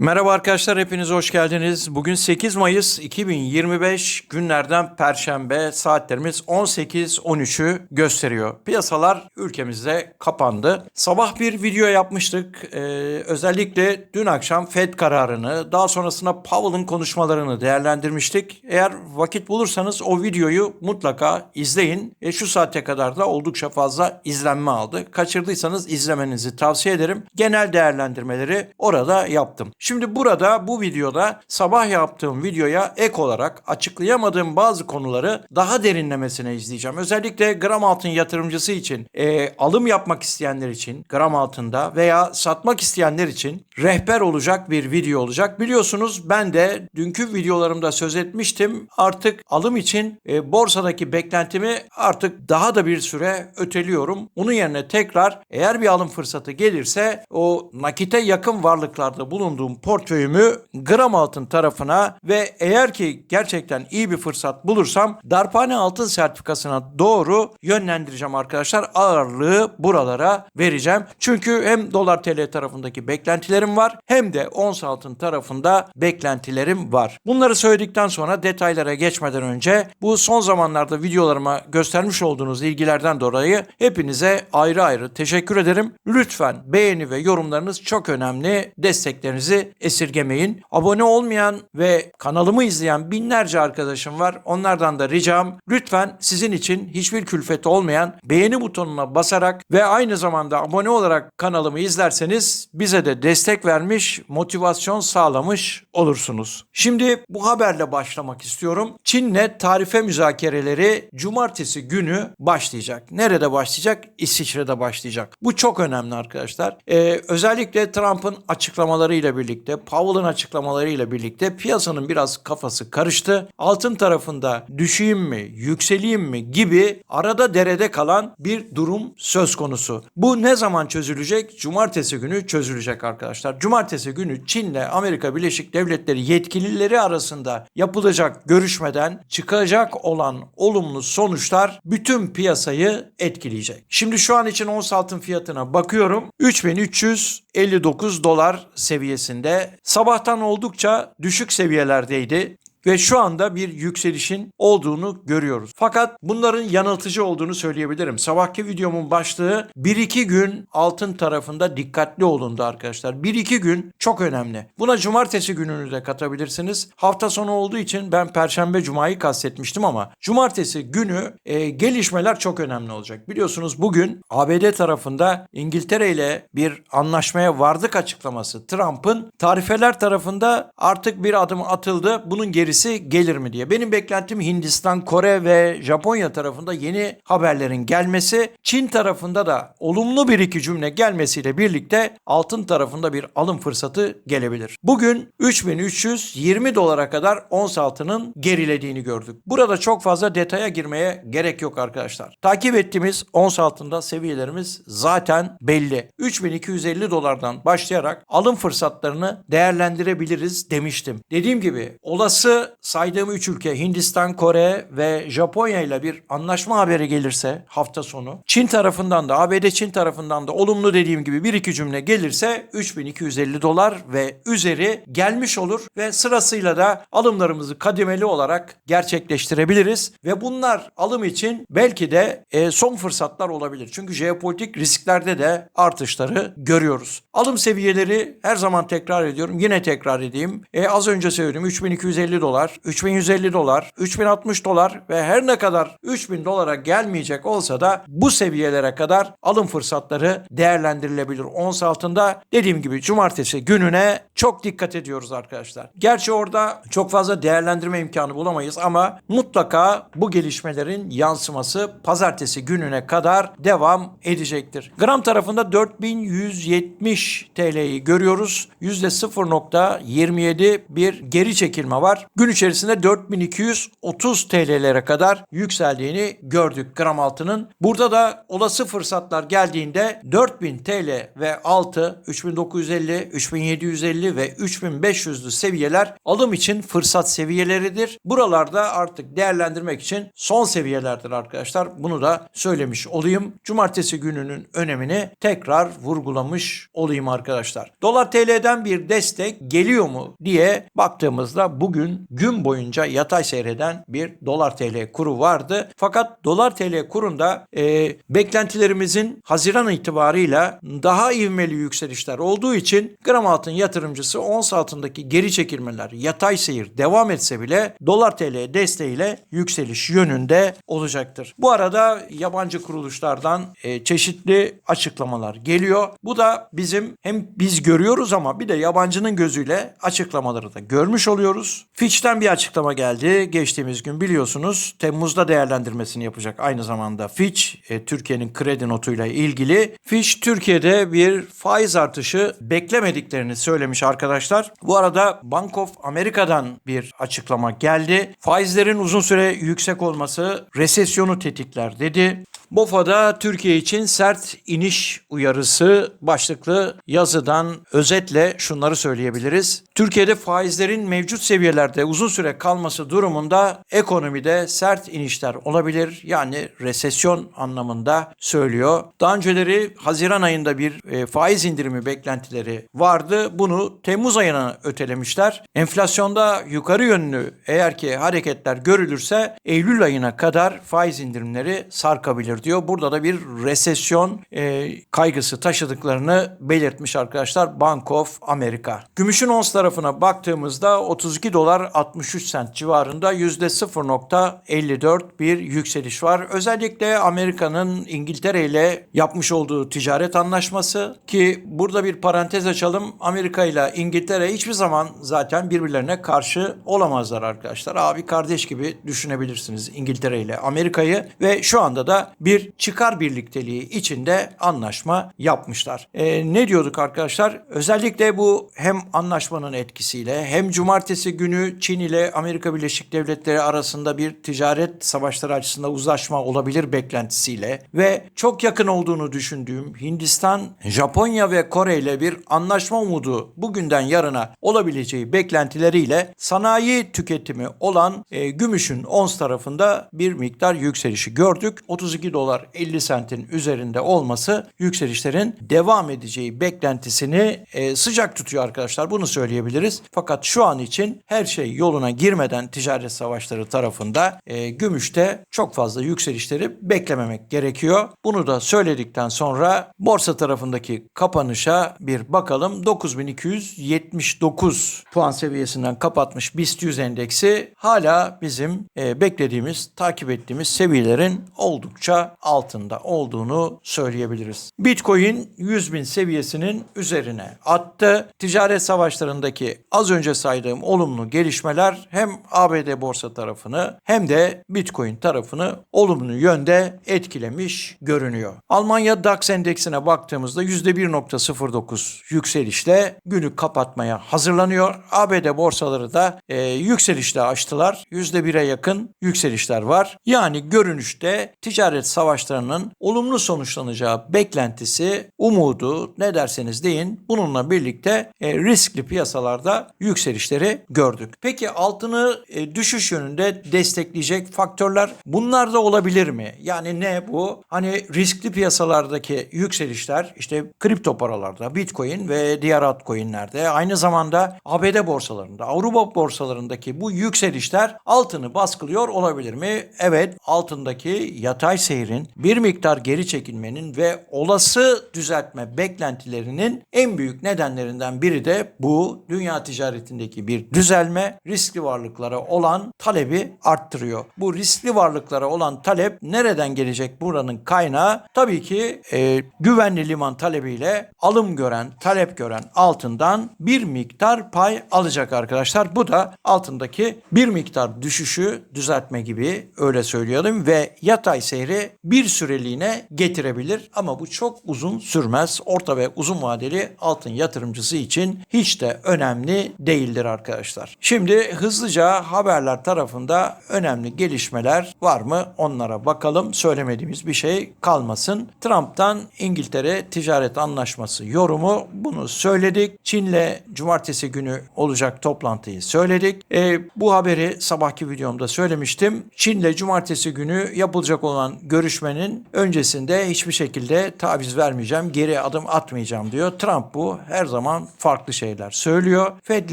Merhaba arkadaşlar hepiniz hoş geldiniz. Bugün 8 Mayıs 2025 günlerden Perşembe saatlerimiz 18.13'ü gösteriyor. Piyasalar ülkemizde kapandı. Sabah bir video yapmıştık. Ee, özellikle dün akşam Fed kararını daha sonrasında Powell'ın konuşmalarını değerlendirmiştik. Eğer vakit bulursanız o videoyu mutlaka izleyin. E, şu saate kadar da oldukça fazla izlenme aldı. Kaçırdıysanız izlemenizi tavsiye ederim. Genel değerlendirmeleri orada yaptım. Şimdi burada bu videoda sabah yaptığım videoya ek olarak açıklayamadığım bazı konuları daha derinlemesine izleyeceğim. Özellikle gram altın yatırımcısı için, e, alım yapmak isteyenler için gram altında veya satmak isteyenler için rehber olacak bir video olacak. Biliyorsunuz ben de dünkü videolarımda söz etmiştim. Artık alım için e, borsadaki beklentimi artık daha da bir süre öteliyorum. Onun yerine tekrar eğer bir alım fırsatı gelirse o nakite yakın varlıklarda bulunduğum portföyümü gram altın tarafına ve eğer ki gerçekten iyi bir fırsat bulursam darphane altın sertifikasına doğru yönlendireceğim arkadaşlar. Ağırlığı buralara vereceğim. Çünkü hem dolar TL tarafındaki beklentilerim var hem de ons altın tarafında beklentilerim var. Bunları söyledikten sonra detaylara geçmeden önce bu son zamanlarda videolarıma göstermiş olduğunuz ilgilerden dolayı hepinize ayrı ayrı teşekkür ederim. Lütfen beğeni ve yorumlarınız çok önemli. Desteklerinizi esirgemeyin. Abone olmayan ve kanalımı izleyen binlerce arkadaşım var. Onlardan da ricam lütfen sizin için hiçbir külfeti olmayan beğeni butonuna basarak ve aynı zamanda abone olarak kanalımı izlerseniz bize de destek vermiş, motivasyon sağlamış olursunuz. Şimdi bu haberle başlamak istiyorum. Çin'le tarife müzakereleri cumartesi günü başlayacak. Nerede başlayacak? İsviçre'de başlayacak. Bu çok önemli arkadaşlar. Ee, özellikle Trump'ın açıklamalarıyla birlikte, Powell'ın açıklamalarıyla birlikte piyasanın biraz kafası karıştı. Altın tarafında düşeyim mi, yükseleyim mi gibi arada derede kalan bir durum söz konusu. Bu ne zaman çözülecek? Cumartesi günü çözülecek arkadaşlar. Cumartesi günü Çin'le Amerika Birleşik Devletleri yetkilileri arasında yapılacak görüşmeden çıkacak olan olumlu sonuçlar bütün piyasayı etkileyecek. Şimdi şu an için ons altın fiyatına bakıyorum. 3359 dolar seviyesinde. Sabahtan oldukça düşük seviyelerdeydi ve şu anda bir yükselişin olduğunu görüyoruz. Fakat bunların yanıltıcı olduğunu söyleyebilirim. Sabahki videomun başlığı 1-2 gün altın tarafında dikkatli olundu arkadaşlar. 1-2 gün çok önemli. Buna cumartesi gününü de katabilirsiniz. Hafta sonu olduğu için ben perşembe cumayı kastetmiştim ama cumartesi günü e, gelişmeler çok önemli olacak. Biliyorsunuz bugün ABD tarafında İngiltere ile bir anlaşmaya vardık açıklaması Trump'ın tarifeler tarafında artık bir adım atıldı. Bunun geri gerisi gelir mi diye. Benim beklentim Hindistan, Kore ve Japonya tarafında yeni haberlerin gelmesi. Çin tarafında da olumlu bir iki cümle gelmesiyle birlikte altın tarafında bir alım fırsatı gelebilir. Bugün 3320 dolara kadar ons altının gerilediğini gördük. Burada çok fazla detaya girmeye gerek yok arkadaşlar. Takip ettiğimiz ons altında seviyelerimiz zaten belli. 3250 dolardan başlayarak alım fırsatlarını değerlendirebiliriz demiştim. Dediğim gibi olası saydığım 3 ülke Hindistan, Kore ve Japonya ile bir anlaşma haberi gelirse hafta sonu Çin tarafından da ABD Çin tarafından da olumlu dediğim gibi bir iki cümle gelirse 3250 dolar ve üzeri gelmiş olur ve sırasıyla da alımlarımızı kademeli olarak gerçekleştirebiliriz ve bunlar alım için belki de e, son fırsatlar olabilir. Çünkü jeopolitik risklerde de artışları görüyoruz. Alım seviyeleri her zaman tekrar ediyorum. Yine tekrar edeyim. E, az önce söyledim 3250 dolar, 3150 dolar, 3060 dolar ve her ne kadar 3000 dolara gelmeyecek olsa da bu seviyelere kadar alım fırsatları değerlendirilebilir. Ons altında dediğim gibi cumartesi gününe çok dikkat ediyoruz arkadaşlar. Gerçi orada çok fazla değerlendirme imkanı bulamayız ama mutlaka bu gelişmelerin yansıması pazartesi gününe kadar devam edecektir. Gram tarafında 4170 TL'yi görüyoruz. %0.27 bir geri çekilme var. Gün içerisinde 4230 TL'lere kadar yükseldiğini gördük gram altının. Burada da olası fırsatlar geldiğinde 4000 TL ve altı 3950, 3750 ve 3500'lü seviyeler alım için fırsat seviyeleridir. Buralarda artık değerlendirmek için son seviyelerdir arkadaşlar. Bunu da söylemiş olayım. Cumartesi gününün önemini tekrar vurgulamış olayım arkadaşlar. Dolar TL'den bir destek geliyor mu diye baktığımızda bugün gün boyunca yatay seyreden bir dolar TL kuru vardı. Fakat dolar TL kurunda e, beklentilerimizin Haziran itibarıyla daha ivmeli yükselişler olduğu için gram altın yatırımcısı ons altındaki geri çekilmeler yatay seyir devam etse bile dolar TL desteğiyle yükseliş yönünde olacaktır. Bu arada yabancı kuruluşlardan e, çeşitli açıklamalar geliyor. Bu da bizim hem biz görüyoruz ama bir de yabancının gözüyle açıklamaları da görmüş oluyoruz. Fitch'ten bir açıklama geldi. Geçtiğimiz gün biliyorsunuz Temmuz'da değerlendirmesini yapacak aynı zamanda Fitch e, Türkiye'nin kredi notuyla ilgili. Fitch Türkiye'de bir faiz artışı beklemediklerini söylemiş arkadaşlar. Bu arada Bank of Amerika'dan bir açıklama geldi. Faizlerin uzun süre yüksek olması resesyonu tetikler dedi. BOFA'da Türkiye için sert iniş uyarısı başlıklı yazıdan özetle şunları söyleyebiliriz. Türkiye'de faizlerin mevcut seviyelerde uzun süre kalması durumunda ekonomide sert inişler olabilir. Yani resesyon anlamında söylüyor. Daha önceleri Haziran ayında bir e, faiz indirimi beklentileri vardı. Bunu Temmuz ayına ötelemişler. Enflasyonda yukarı yönlü eğer ki hareketler görülürse Eylül ayına kadar faiz indirimleri sarkabilir diyor. Burada da bir resesyon e, kaygısı taşıdıklarını belirtmiş arkadaşlar Bank of America. Gümüşün ons tarafına baktığımızda 32 dolar 63 sent civarında %0.54 bir yükseliş var. Özellikle Amerika'nın İngiltere ile yapmış olduğu ticaret anlaşması ki burada bir parantez açalım. Amerika ile İngiltere hiçbir zaman zaten birbirlerine karşı olamazlar arkadaşlar. Abi kardeş gibi düşünebilirsiniz İngiltere ile Amerika'yı ve şu anda da bir çıkar birlikteliği içinde anlaşma yapmışlar. E, ne diyorduk arkadaşlar? Özellikle bu hem anlaşmanın etkisiyle hem cumartesi günü Çin ile Amerika Birleşik Devletleri arasında bir ticaret savaşları açısından uzlaşma olabilir beklentisiyle ve çok yakın olduğunu düşündüğüm Hindistan, Japonya ve Kore ile bir anlaşma umudu bugünden yarına olabileceği beklentileriyle sanayi tüketimi olan e, gümüşün ons tarafında bir miktar yükselişi gördük. 32 dolar 50 sentin üzerinde olması yükselişlerin devam edeceği beklentisini e, sıcak tutuyor arkadaşlar. Bunu söyleyebiliriz. Fakat şu an için her şey yoluna girmeden ticaret savaşları tarafında e, gümüşte çok fazla yükselişleri beklememek gerekiyor. Bunu da söyledikten sonra borsa tarafındaki kapanışa bir bakalım. 9279 puan seviyesinden kapatmış BIST 100 endeksi hala bizim e, beklediğimiz, takip ettiğimiz seviyelerin oldukça altında olduğunu söyleyebiliriz. Bitcoin 100 bin seviyesinin üzerine attı. Ticaret savaşlarındaki az önce saydığım olumlu gelişmeler hem ABD borsa tarafını hem de Bitcoin tarafını olumlu yönde etkilemiş görünüyor. Almanya DAX endeksine baktığımızda %1.09 yükselişle günü kapatmaya hazırlanıyor. ABD borsaları da e, yükselişle açtılar. %1'e yakın yükselişler var. Yani görünüşte ticaret savaşlarının olumlu sonuçlanacağı beklentisi, umudu ne derseniz deyin bununla birlikte e, riskli piyasalarda yükselişleri gördük. Peki altını e, düşüş yönünde destekleyecek faktörler bunlar da olabilir mi? Yani ne bu? Hani riskli piyasalardaki yükselişler işte kripto paralarda, bitcoin ve diğer altcoin'lerde aynı zamanda ABD borsalarında, Avrupa borsalarındaki bu yükselişler altını baskılıyor olabilir mi? Evet altındaki yatay seyrin bir miktar geri çekilmenin ve olası düzeltme beklentilerinin en büyük nedenlerinden biri de bu dünya ticaretindeki bir düzelme riskli varlıklara olan talebi arttırıyor. Bu riskli varlıklara olan talep nereden gelecek buranın kaynağı? Tabii ki e, güvenli liman talebiyle alım gören, talep gören altından bir miktar pay alacak arkadaşlar. Bu da altındaki bir miktar düşüşü düzeltme gibi öyle söyleyelim ve yatay seyri bir süreliğine getirebilir ama bu çok uzun sürmez. Orta ve uzun vadeli altın yatırımcısı için hiç de önemli değildir arkadaşlar. Şimdi hızlıca haberler tarafında önemli gelişmeler var mı onlara bakalım. Söylemediğimiz bir şey kalmasın. Trump'tan İngiltere ticaret anlaşması yorumu bunu söyledik. Çin'le cumartesi günü olacak toplantıyı söyledik. E, bu haberi sabahki videomda söylemiştim. Çin'le cumartesi günü yapılacak olan görüşmenin öncesinde hiçbir şekilde taviz vermeyeceğim, geri adım atmayacağım diyor. Trump bu her zaman farklı şeyler söylüyor. Fed'le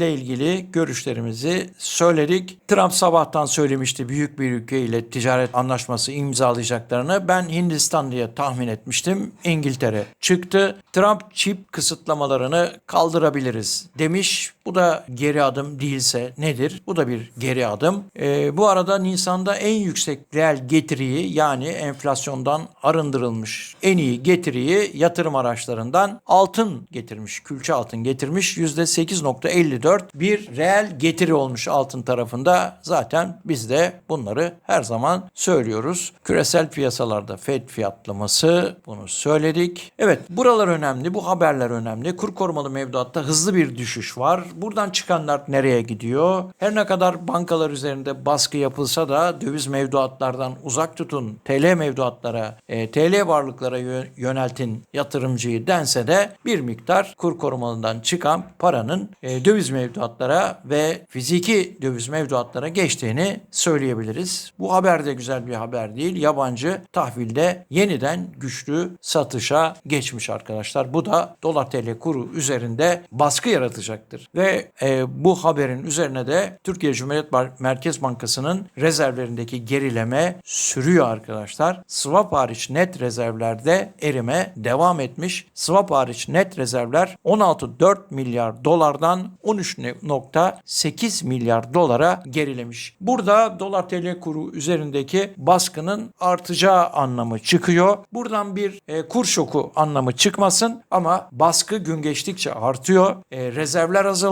ilgili görüşlerimizi söyledik. Trump sabahtan söylemişti büyük bir ülke ile ticaret anlaşması imzalayacaklarını. Ben Hindistan diye tahmin etmiştim. İngiltere çıktı. Trump çip kısıtlamalarını kaldırabiliriz demiş. Bu da geri adım değilse nedir? Bu da bir geri adım. Ee, bu arada Nisan'da en yüksek reel getiriyi yani enflasyondan arındırılmış en iyi getiriyi yatırım araçlarından altın getirmiş. Külçe altın getirmiş. %8.54 bir reel getiri olmuş altın tarafında. Zaten biz de bunları her zaman söylüyoruz. Küresel piyasalarda Fed fiyatlaması bunu söyledik. Evet buralar önemli. Bu haberler önemli. Kur korumalı mevduatta hızlı bir düşüş var. Buradan çıkanlar nereye gidiyor? Her ne kadar bankalar üzerinde baskı yapılsa da döviz mevduatlardan uzak tutun. TL mevduatlara, e, TL varlıklara yö- yöneltin yatırımcıyı dense de bir miktar kur korumalıdan çıkan paranın e, döviz mevduatlara ve fiziki döviz mevduatlara geçtiğini söyleyebiliriz. Bu haber de güzel bir haber değil. Yabancı tahvilde yeniden güçlü satışa geçmiş arkadaşlar. Bu da dolar TL kuru üzerinde baskı yaratacaktır. Ve e, bu haberin üzerine de Türkiye Cumhuriyet Merkez Bankası'nın rezervlerindeki gerileme sürüyor arkadaşlar. Swap hariç net rezervlerde erime devam etmiş. Swap hariç net rezervler 16.4 milyar dolardan 13.8 milyar dolara gerilemiş. Burada dolar TL kuru üzerindeki baskının artacağı anlamı çıkıyor. Buradan bir e, kur şoku anlamı çıkmasın ama baskı gün geçtikçe artıyor. E, rezervler azalıyor.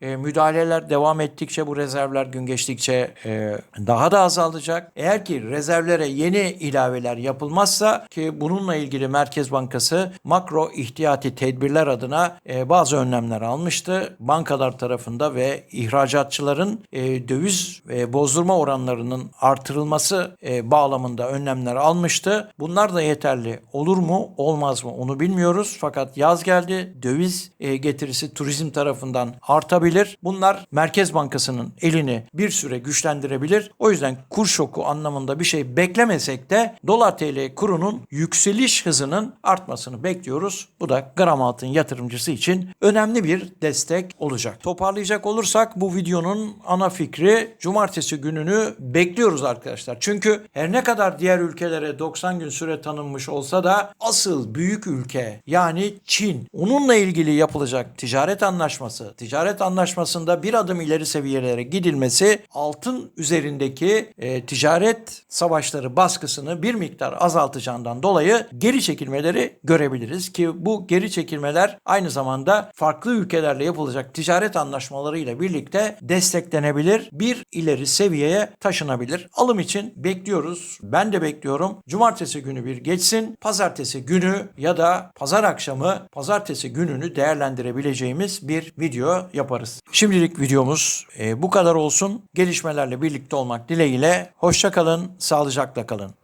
E, müdahaleler devam ettikçe bu rezervler gün geçtikçe e, daha da azalacak. Eğer ki rezervlere yeni ilaveler yapılmazsa ki bununla ilgili Merkez Bankası makro ihtiyati tedbirler adına e, bazı önlemler almıştı. Bankalar tarafında ve ihracatçıların e, döviz e, bozdurma oranlarının artırılması e, bağlamında önlemler almıştı. Bunlar da yeterli olur mu olmaz mı onu bilmiyoruz. Fakat yaz geldi. Döviz e, getirisi turizm tarafından artabilir. Bunlar Merkez Bankası'nın elini bir süre güçlendirebilir. O yüzden kur şoku anlamında bir şey beklemesek de dolar TL kurunun yükseliş hızının artmasını bekliyoruz. Bu da gram altın yatırımcısı için önemli bir destek olacak. Toparlayacak olursak bu videonun ana fikri cumartesi gününü bekliyoruz arkadaşlar. Çünkü her ne kadar diğer ülkelere 90 gün süre tanınmış olsa da asıl büyük ülke yani Çin onunla ilgili yapılacak ticaret anlaşması, ticaret anlaşmasında bir adım ileri seviyelere gidilmesi altın üzerindeki e, ticaret savaşları baskısını bir miktar azaltacağından dolayı geri çekilmeleri görebiliriz ki bu geri çekilmeler aynı zamanda farklı ülkelerle yapılacak ticaret anlaşmalarıyla birlikte desteklenebilir, bir ileri seviyeye taşınabilir. Alım için bekliyoruz. Ben de bekliyorum. Cumartesi günü bir geçsin. Pazartesi günü ya da pazar akşamı pazartesi gününü değerlendirebileceğimiz bir video yaparız. Şimdilik videomuz e, bu kadar olsun. Gelişmelerle birlikte olmak dileğiyle. Hoşça kalın, sağlıcakla kalın.